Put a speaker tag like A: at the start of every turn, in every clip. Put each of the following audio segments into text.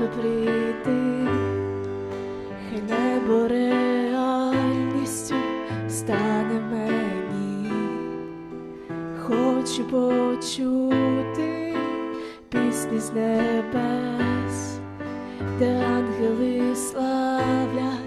A: тебе прийти, хай небо реальністю стане мені, хочу почути пісні з небес, де ангели славлять.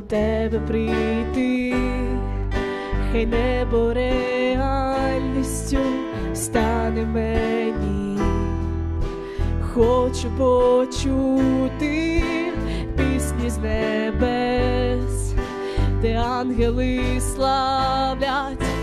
A: До тебе прийти, хай небо реальністю стане мені. Хочу почути пісні з небес, де ангели славлять.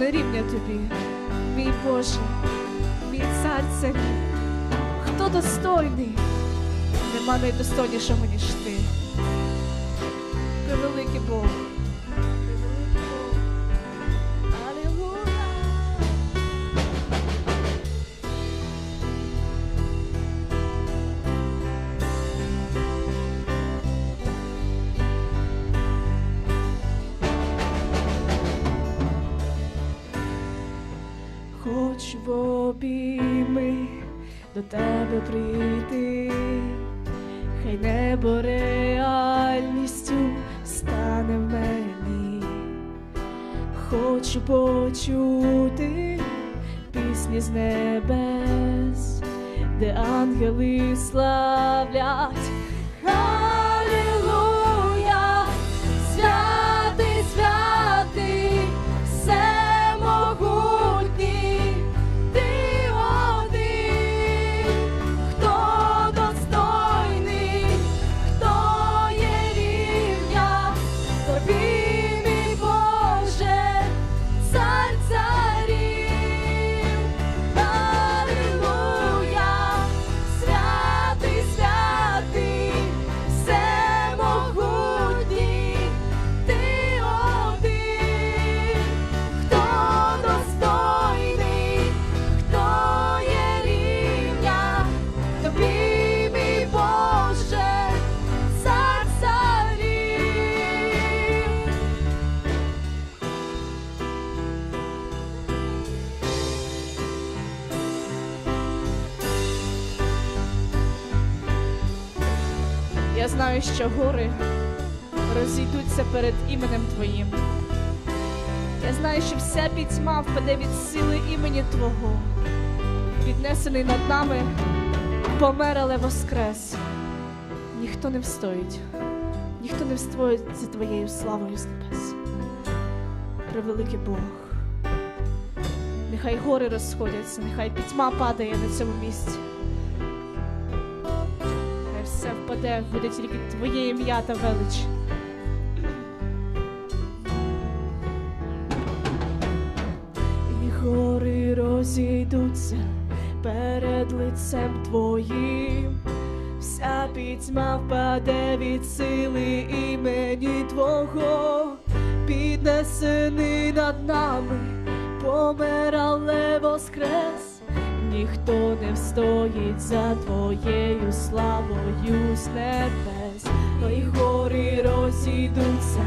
A: Не рівня тобі, мій Боже, мій цар царів. Хто достойний? Нема найдостойнішого, ніж ти. Превеликий Бог. В обійми до тебе прийти, хай небо реальністю стане в мені. Хочу почути пісні з небес, де ангели славлять. Що гори розійдуться перед іменем Твоїм. Я знаю, що вся пітьма впаде від сили імені Твого, піднесений над нами, помер, але воскрес. Ніхто не встоїть, ніхто не встоїть за Твоєю славою з небес. Превеликий Бог. Нехай гори розходяться, нехай пітьма падає на цьому місці де буде тільки твоє ім'я та велич. І гори розійдуться перед лицем твоїм. Вся пітьма впаде від сили імені Твого, піднесений над нами, помер, але воскрес ніхто не встоїть за Твоєю славою з небес, і гори розійдуться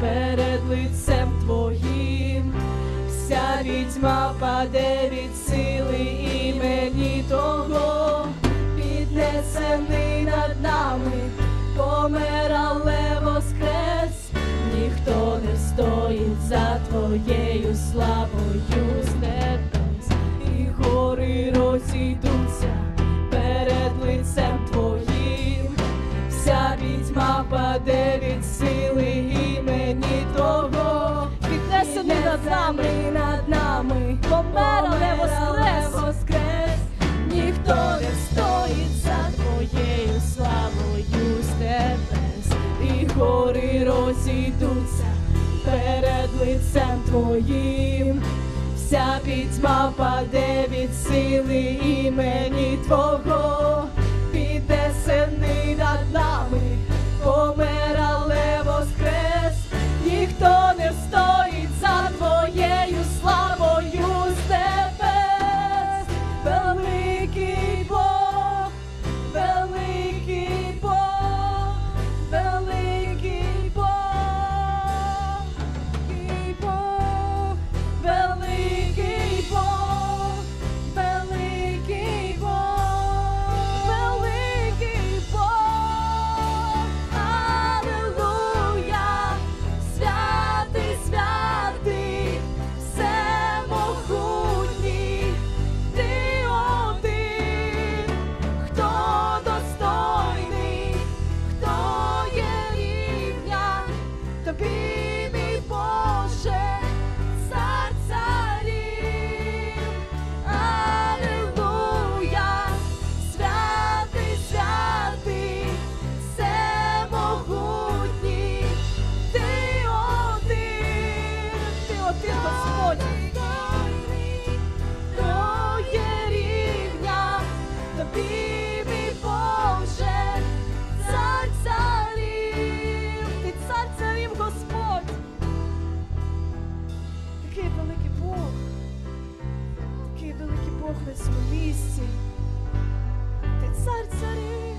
A: перед лицем Твоїм, вся відьма впаде від сили імені Того. Піднесений над нами, помер, воскрес, ніхто не стоїть за твоєю славою піднесений над нами, над нами, помер, але воскрес. воскрес. Ніхто не стоїть за твоєю славою з небес, і гори розійдуться перед лицем твоїм. Вся пітьма впаде від сили імені Твого, піднесений над нами, помер, такий у місці. Ти цар царів.